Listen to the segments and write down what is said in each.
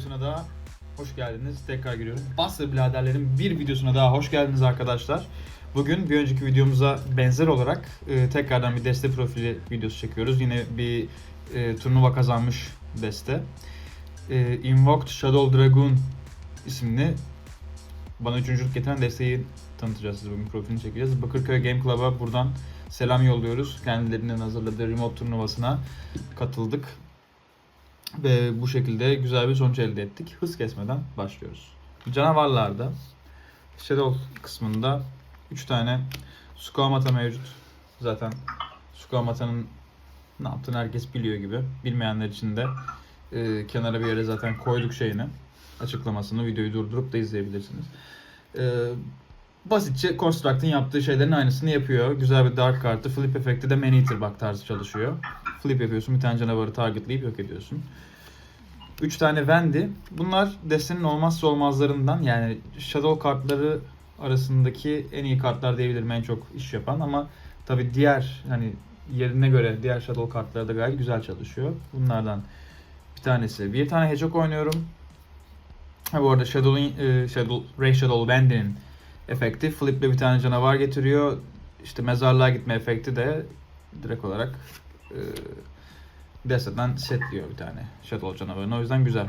videosuna daha hoş geldiniz. Tekrar giriyorum. Buster biraderlerin bir videosuna daha hoş geldiniz arkadaşlar. Bugün bir önceki videomuza benzer olarak e, tekrardan bir deste profili videosu çekiyoruz. Yine bir e, turnuva kazanmış deste. E, Invoked Shadow Dragoon isimli bana üçüncülük getiren desteği tanıtacağız size bugün profilini çekeceğiz. Bakırköy Game Club'a buradan selam yolluyoruz. Kendilerinin hazırladığı remote turnuvasına katıldık. Ve bu şekilde güzel bir sonuç elde ettik. Hız kesmeden başlıyoruz. Canavarlarda Shadow kısmında 3 tane Sukamata mevcut. Zaten Sukamata'nın ne yaptığını herkes biliyor gibi. Bilmeyenler için de e, kenara bir yere zaten koyduk şeyini. Açıklamasını videoyu durdurup da izleyebilirsiniz. E, basitçe Construct'ın yaptığı şeylerin aynısını yapıyor. Güzel bir dark kartı. Flip efekti de Man Eater bak tarzı çalışıyor. Flip yapıyorsun bir tane canavarı targetlayıp yok ediyorsun. 3 tane Wendy. Bunlar destenin olmazsa olmazlarından yani Shadow kartları arasındaki en iyi kartlar diyebilirim en çok iş yapan ama tabi diğer hani yerine göre diğer Shadow kartları da gayet güzel çalışıyor. Bunlardan bir tanesi. Bir tane Hedgehog oynuyorum. Ha bu arada Shadow'un e, Shadow, Ray Shadow Wendy'nin efekti flip'le bir tane canavar getiriyor. İşte mezarlığa gitme efekti de direkt olarak e, desteden setliyor bir tane Shadow canavarını. O yüzden güzel.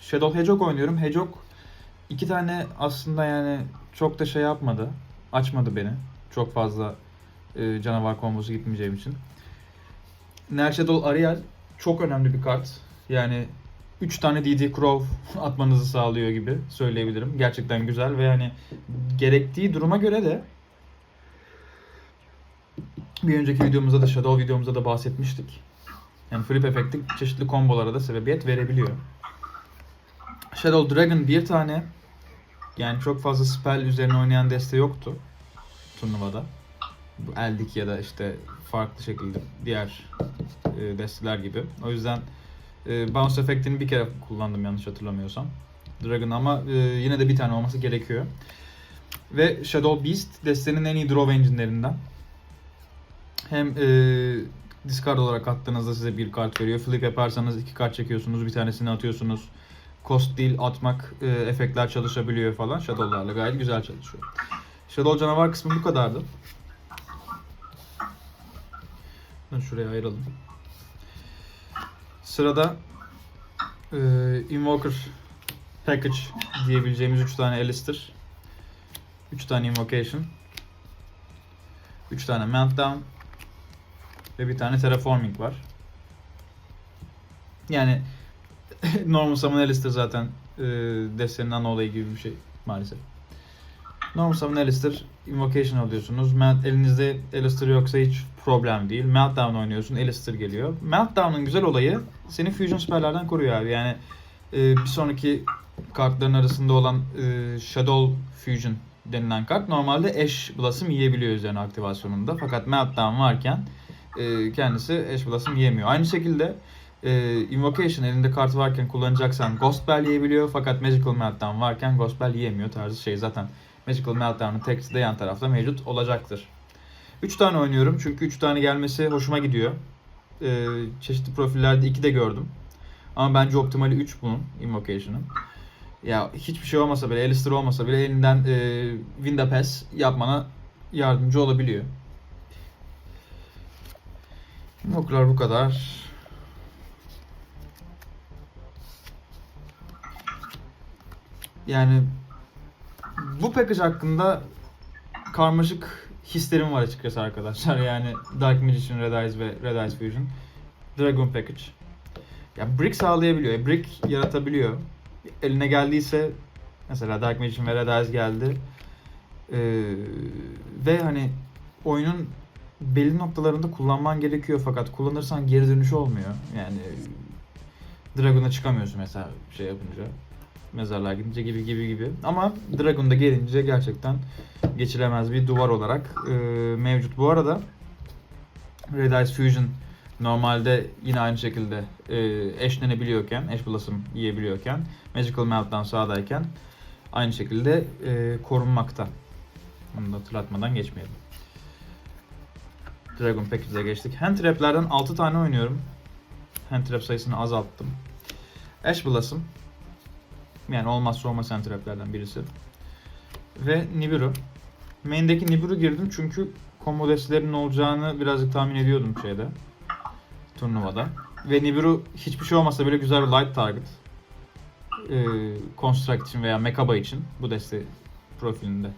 Shadow Hedgehog oynuyorum. Hedgehog iki tane aslında yani çok da şey yapmadı. Açmadı beni. Çok fazla e, canavar kombosu gitmeyeceğim için. Ner Shadow Ariel çok önemli bir kart. Yani 3 tane DD Crow atmanızı sağlıyor gibi söyleyebilirim. Gerçekten güzel ve yani gerektiği duruma göre de bir önceki videomuzda da Shadow videomuzda da bahsetmiştik. Yani flip efekti çeşitli kombolara da sebebiyet verebiliyor. Shadow Dragon bir tane yani çok fazla spell üzerine oynayan deste yoktu turnuvada. Bu Eldik ya da işte farklı şekilde diğer e, desteler gibi. O yüzden e, bounce efektini bir kere kullandım yanlış hatırlamıyorsam. Dragon ama e, yine de bir tane olması gerekiyor. Ve Shadow Beast destenin en iyi draw engine'lerinden. Hem e, discard olarak attığınızda size bir kart veriyor. Flip yaparsanız iki kart çekiyorsunuz, bir tanesini atıyorsunuz. Cost değil atmak e, efektler çalışabiliyor falan. Shadow'larla gayet güzel çalışıyor. Shadow canavar kısmı bu kadardı. Bunu şuraya ayıralım. Sırada e, Invoker Package diyebileceğimiz 3 tane Alistair. 3 tane Invocation. 3 tane Meltdown. Ve bir tane Terraforming var. Yani Normal Summon Alistair zaten e, destenin ana olayı gibi bir şey maalesef. Normal Summon Alistair Invocation alıyorsunuz. Melt, elinizde Alistair yoksa hiç problem değil. Meltdown oynuyorsun, Alistair geliyor. Meltdown'un güzel olayı seni Fusion spell'lerden koruyor abi. Yani e, bir sonraki kartların arasında olan e, Shadow Fusion denilen kart normalde Ash Blossom yiyebiliyor üzerine aktivasyonunda. Fakat Meltdown varken e, kendisi Ash Blossom yemiyor. Aynı şekilde e, Invocation elinde kart varken kullanacaksan Ghost Bell yiyebiliyor fakat Magical Meltdown varken Ghost Bell yiyemiyor tarzı şey zaten Magical Meltdown'ın teksti de yan tarafta mevcut olacaktır. 3 tane oynuyorum çünkü 3 tane gelmesi hoşuma gidiyor. E, çeşitli profillerde 2 de gördüm. Ama bence optimali 3 bunun Invocation'ın. Ya hiçbir şey olmasa bile, Alistair olmasa bile elinden e, Winda yapmana yardımcı olabiliyor. Invoker'lar bu kadar. Yani bu package hakkında karmaşık hislerim var açıkçası arkadaşlar. Yani Dark Magician, Red Eyes ve Red Eyes Fusion. Dragon Package. Ya brick sağlayabiliyor. e, Brick yaratabiliyor. Eline geldiyse mesela Dark Magician ve Red Eyes geldi. Ee, ve hani oyunun belli noktalarında kullanman gerekiyor fakat kullanırsan geri dönüşü olmuyor. Yani Dragon'a çıkamıyorsun mesela şey yapınca mezarlığa gidince gibi gibi gibi. Ama Dragon'da gelince gerçekten geçilemez bir duvar olarak e, mevcut. Bu arada Red Eyes Fusion normalde yine aynı şekilde e, eşlenebiliyorken, eş blossom yiyebiliyorken, Magical Meltdown sağdayken aynı şekilde e, korunmakta. Bunu da hatırlatmadan geçmeyelim. Dragon Package'e geçtik. Hand Trap'lerden 6 tane oynuyorum. Hand Trap sayısını azalttım. Ash Blossom, Yani olmazsa olmayan traplerden birisi. Ve Nibiru. Main'deki Nibiru girdim çünkü combo destlerinin olacağını birazcık tahmin ediyordum şeyde. Turnuvada. Ve Nibiru hiçbir şey olmasa bile güzel bir light target. Ee, Construct için veya Mekaba için bu deste profilinde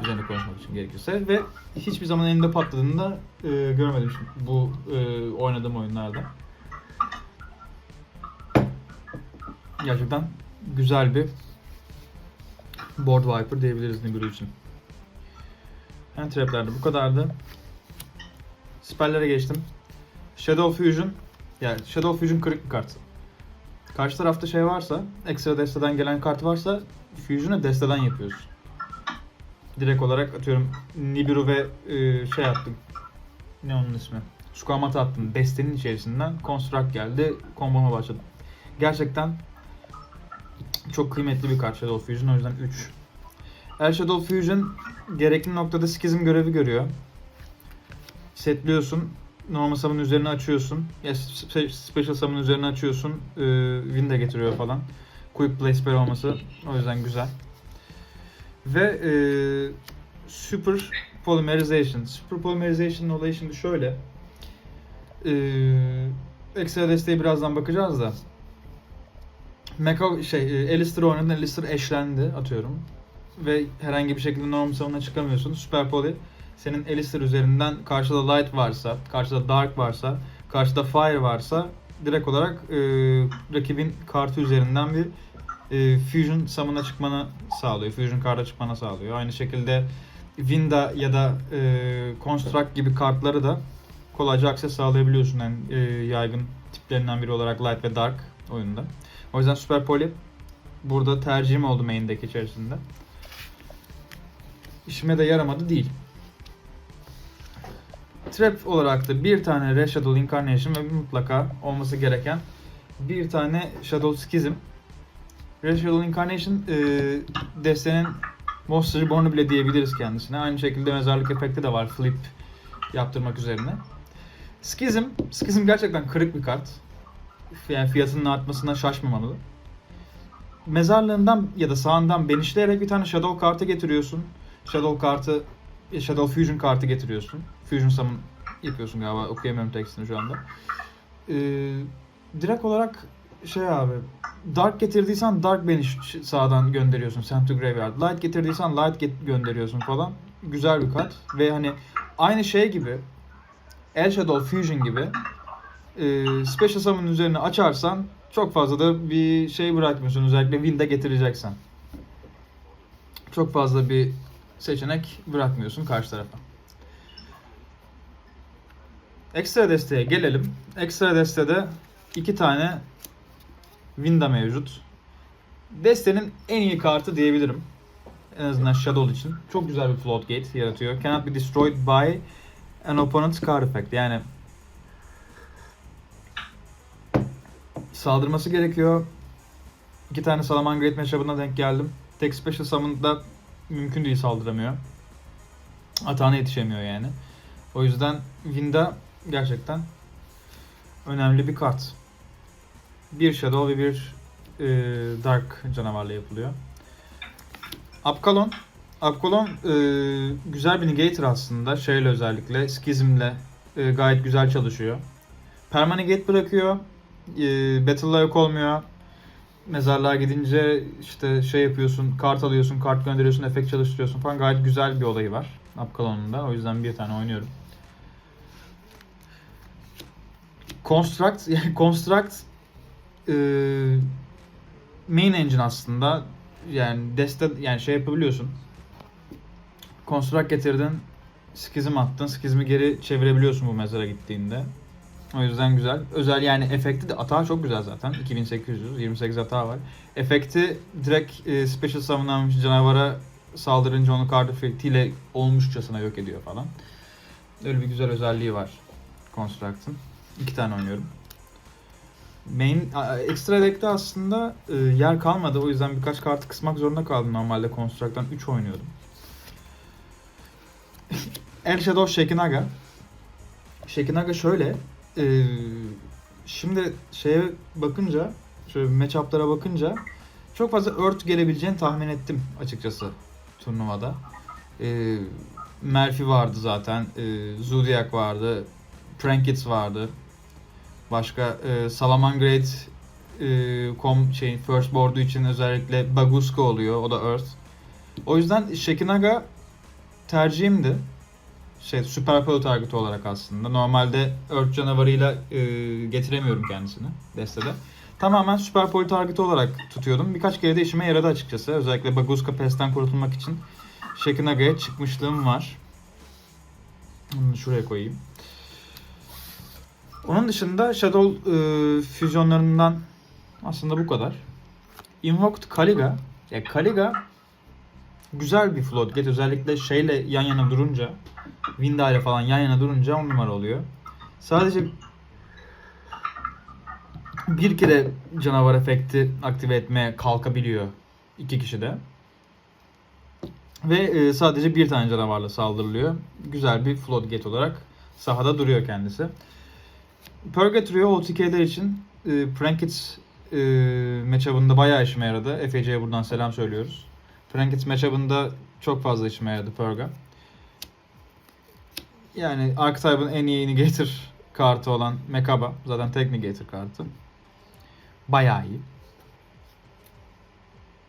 üzerine konuşmak için gerekirse ve hiçbir zaman elinde patladığını da e, görmedim şimdi bu e, oynadığım oyunlarda. Gerçekten güzel bir board wiper diyebiliriz Nibiru için. Yani traplerde bu kadardı. Spellere geçtim. Shadow Fusion. Yani Shadow Fusion kırık bir kart. Karşı tarafta şey varsa, ekstra desteden gelen kart varsa Fusion'ı desteden yapıyorsun. Direkt olarak atıyorum Nibiru ve e, şey attım. Ne onun ismi? Sukamata attım. Destenin içerisinden Construct geldi. Komboma başladım. Gerçekten çok kıymetli bir kart Shadow Fusion. O yüzden 3. El Shadow Fusion gerekli noktada skizm görevi görüyor. Setliyorsun. Normal summon üzerine açıyorsun. Ya spe- special summon üzerine açıyorsun. Ee, win de getiriyor falan. Quick play spell olması o yüzden güzel. Ve e, Super Polymerization. Super Polymerization olayı şimdi şöyle. E, ekstra desteği birazdan bakacağız da. Mecha şey e, Alistair oynadın. Alistair eşlendi atıyorum. Ve herhangi bir şekilde normal savunma çıkamıyorsun. Super Poly senin Alistair üzerinden karşıda Light varsa, karşıda Dark varsa, karşıda Fire varsa direkt olarak e, rakibin kartı üzerinden bir e, Fusion summon'a çıkmanı sağlıyor. Fusion karta çıkmanı sağlıyor. Aynı şekilde Winda ya da e, Construct gibi kartları da kolayca akses sağlayabiliyorsun. Yani e, yaygın tiplerinden biri olarak Light ve Dark oyunda. O yüzden Super Poly burada tercihim oldu main deck içerisinde. İşime de yaramadı değil. Trap olarak da bir tane Red Shadow Incarnation ve mutlaka olması gereken bir tane Shadow Schism. Shadow Incarnation e, destenin Monster Reborn'u bile diyebiliriz kendisine. Aynı şekilde mezarlık efekti de var flip yaptırmak üzerine. Schism, Schism gerçekten kırık bir kart. Yani fiyatının artmasına şaşmamalı. Mezarlığından ya da sağından benişleyerek bir tane Shadow kartı getiriyorsun. Shadow kartı, e, Shadow Fusion kartı getiriyorsun. Fusion Summon yapıyorsun galiba. Okuyamıyorum tekstini şu anda. Ee, direkt olarak şey abi Dark getirdiysen Dark Banish sağdan gönderiyorsun Send to Graveyard. Light getirdiysen Light get gönderiyorsun falan. Güzel bir kart. Ve hani aynı şey gibi El Shadow Fusion gibi e, Special Summon üzerine açarsan çok fazla da bir şey bırakmıyorsun. Özellikle Wind'e getireceksen. Çok fazla bir seçenek bırakmıyorsun karşı tarafa. Ekstra desteğe gelelim. Ekstra destede iki tane Winda mevcut. Destenin en iyi kartı diyebilirim. En azından Shadow için. Çok güzel bir float gate yaratıyor. Cannot be destroyed by an opponent's card effect. Yani saldırması gerekiyor. İki tane Salaman Great matchup'ına denk geldim. Tek special summon'da mümkün değil saldıramıyor. Atağına yetişemiyor yani. O yüzden Winda gerçekten önemli bir kart. Bir Shadow ve bir e, Dark canavarla yapılıyor. Apkalon. Apkalon e, güzel bir negator aslında. Şeyle özellikle, Schism'le e, gayet güzel çalışıyor. Permanegate bırakıyor. E, Battle'la yok olmuyor. Mezarlığa gidince işte şey yapıyorsun, kart alıyorsun, kart gönderiyorsun, efekt çalıştırıyorsun falan. Gayet güzel bir olayı var Apkalon'un da. O yüzden bir tane oynuyorum. Construct, yani Construct e, main engine aslında. Yani deste yani şey yapabiliyorsun. Construct getirdin, skizm attın, skizmi geri çevirebiliyorsun bu mezara gittiğinde. O yüzden güzel. Özel yani efekti de atağı çok güzel zaten. 2800, 28 hata var. Efekti direkt e, special summonlanmış canavara saldırınca onu card efektiyle olmuşçasına yok ediyor falan. Öyle bir güzel özelliği var Construct'ın. İki tane oynuyorum. Main a- extra deck'te aslında e, yer kalmadı. O yüzden birkaç kartı kısmak zorunda kaldım. Normalde Construct'tan 3 oynuyordum. El Shadow Shekinaga. Shekinaga şöyle. e, şimdi şeye bakınca, şöyle matchup'lara bakınca çok fazla ört gelebileceğini tahmin ettim açıkçası turnuvada. Ee, Murphy vardı zaten. Ee, Zodiac vardı. Prankits vardı. Başka e, Salamangreat e, com şey first board'u için özellikle Baguska oluyor. O da Earth. O yüzden Shekinaga tercihimdi. Şey Super Pro target olarak aslında. Normalde Earth canavarıyla e, getiremiyorum kendisini destede. Tamamen Super Poli target olarak tutuyordum. Birkaç kere de işime yaradı açıkçası. Özellikle Baguska Pest'ten kurtulmak için Shekinaga'ya çıkmışlığım var. Şuraya koyayım. Onun dışında Shadow e, füzyonlarından aslında bu kadar. Invoked Kaliga. Ya Kaliga güzel bir floodgate. Özellikle şeyle yan yana durunca Winda ile falan yan yana durunca on numara oluyor. Sadece bir kere canavar efekti aktive etmeye kalkabiliyor iki kişi de. Ve e, sadece bir tane canavarla saldırılıyor. Güzel bir floodgate olarak sahada duruyor kendisi. Purgatory OTK'ler için e, Prankits e, matchup'ında bayağı işime yaradı. Efece'ye buradan selam söylüyoruz. Prankits matchup'ında çok fazla işime yaradı Purga. Yani Archetype'ın en iyi Negator kartı olan Mekaba. Zaten tek Negator kartı. Bayağı iyi.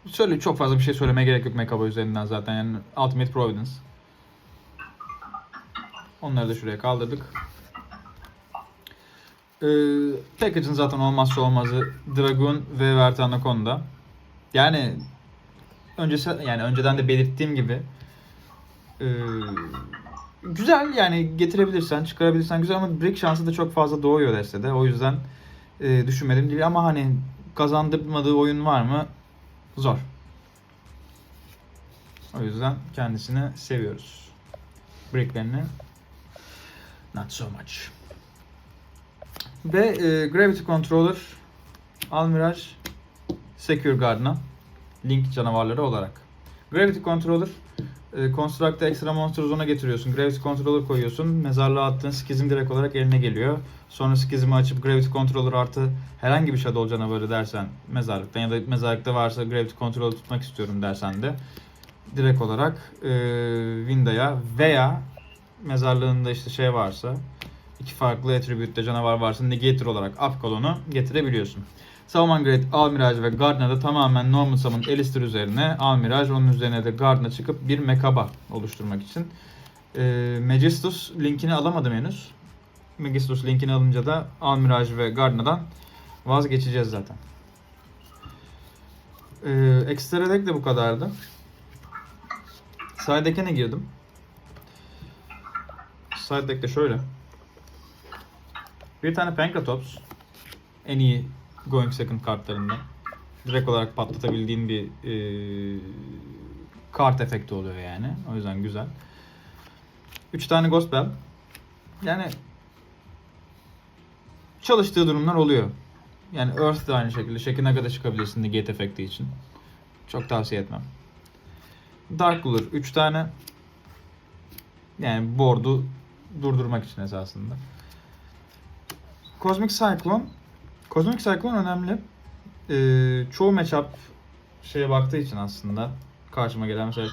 Söyle çok fazla bir şey söylemeye gerek yok Mekaba üzerinden zaten yani Ultimate Providence. Onları da şuraya kaldırdık. Package'ın zaten olmazsa olmazı Dragoon ve Vert Anaconda. Yani öncesi yani önceden de belirttiğim gibi ee, güzel yani getirebilirsen çıkarabilirsen güzel ama break şansı da çok fazla doğuyor destede. O yüzden e, düşünmedim değil ama hani kazandırmadığı oyun var mı? Zor. O yüzden kendisini seviyoruz. Breaklerini not so much. Ve e, Gravity Controller Almirage Secure Guard'ına link canavarları olarak. Gravity Controller e, Construct'a ekstra monster zone'a getiriyorsun. Gravity Controller koyuyorsun. Mezarlığa attığın skizm direkt olarak eline geliyor. Sonra skizmi açıp Gravity Controller artı herhangi bir Shadow canavarı dersen mezarlıktan ya da mezarlıkta varsa Gravity Controller tutmak istiyorum dersen de direkt olarak e, Winda'ya veya mezarlığında işte şey varsa iki farklı attribute'de canavar varsa Negator olarak up kolonu getirebiliyorsun. Salamangreat, Almiraj ve Gardner'da tamamen Normal Summon Alistair üzerine Almiraj, onun üzerine de Gardner çıkıp bir Mekaba oluşturmak için. E, Magistus linkini alamadım henüz. Magistus linkini alınca da Almiraj ve Gardner'dan vazgeçeceğiz zaten. E, Extra deck de bu kadardı. Side deck'e ne girdim? Side deck'te şöyle. Bir tane Pankratops. En iyi Going Second kartlarından. Direkt olarak patlatabildiğin bir e, kart efekti oluyor yani. O yüzden güzel. 3 tane Ghost Bell. Yani çalıştığı durumlar oluyor. Yani Earth de aynı şekilde. Shekinaga'da çıkabilirsin Negate efekti için. Çok tavsiye etmem. Dark Ruler 3 tane. Yani board'u durdurmak için esasında. Cosmic Cyclone. Cosmic Cyclone önemli. Ee, çoğu matchup şeye baktığı için aslında karşıma gelen mesela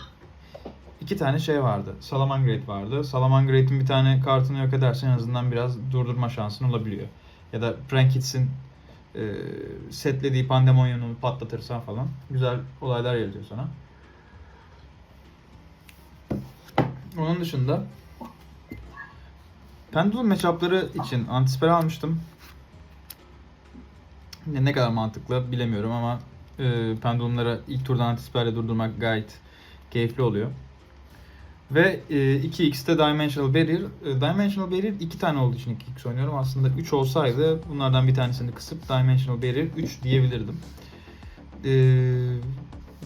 iki tane şey vardı. Salamangreat vardı. Salamangreat'in bir tane kartını yok edersen en azından biraz durdurma şansın olabiliyor. Ya da Prankits'in e, setlediği Pandemonium'u patlatırsan falan güzel olaylar yaratıyor sana. Onun dışında Pendulum matchup'ları için antisper almıştım. Ne, ne kadar mantıklı bilemiyorum ama e, pendulumları ilk turdan antisperle durdurmak gayet keyifli oluyor. Ve e, 2x'te Dimensional Barrier. E, Dimensional Barrier iki tane olduğu için 2x oynuyorum. Aslında 3 olsaydı bunlardan bir tanesini kısıp Dimensional Barrier 3 diyebilirdim. E,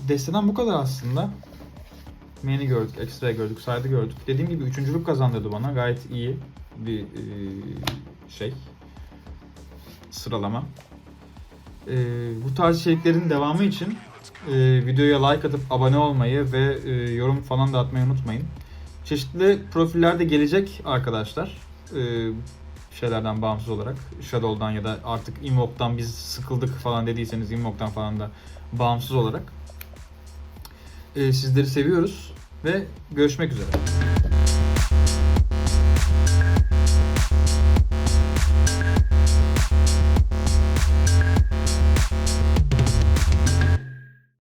desteden bu kadar aslında. Main'i gördük, ekstra gördük, side'ı gördük. Dediğim gibi üçüncülük kazandırdı bana. Gayet iyi bir e, şey. Sıralama. E, bu tarz içeriklerin devamı için e, videoya like atıp abone olmayı ve yorum falan da atmayı unutmayın. Çeşitli profiller de gelecek arkadaşlar. Şeylerden bağımsız olarak Shadow'dan ya da artık Invoke'dan biz sıkıldık falan dediyseniz Invoke'dan falan da bağımsız olarak sizleri seviyoruz ve görüşmek üzere.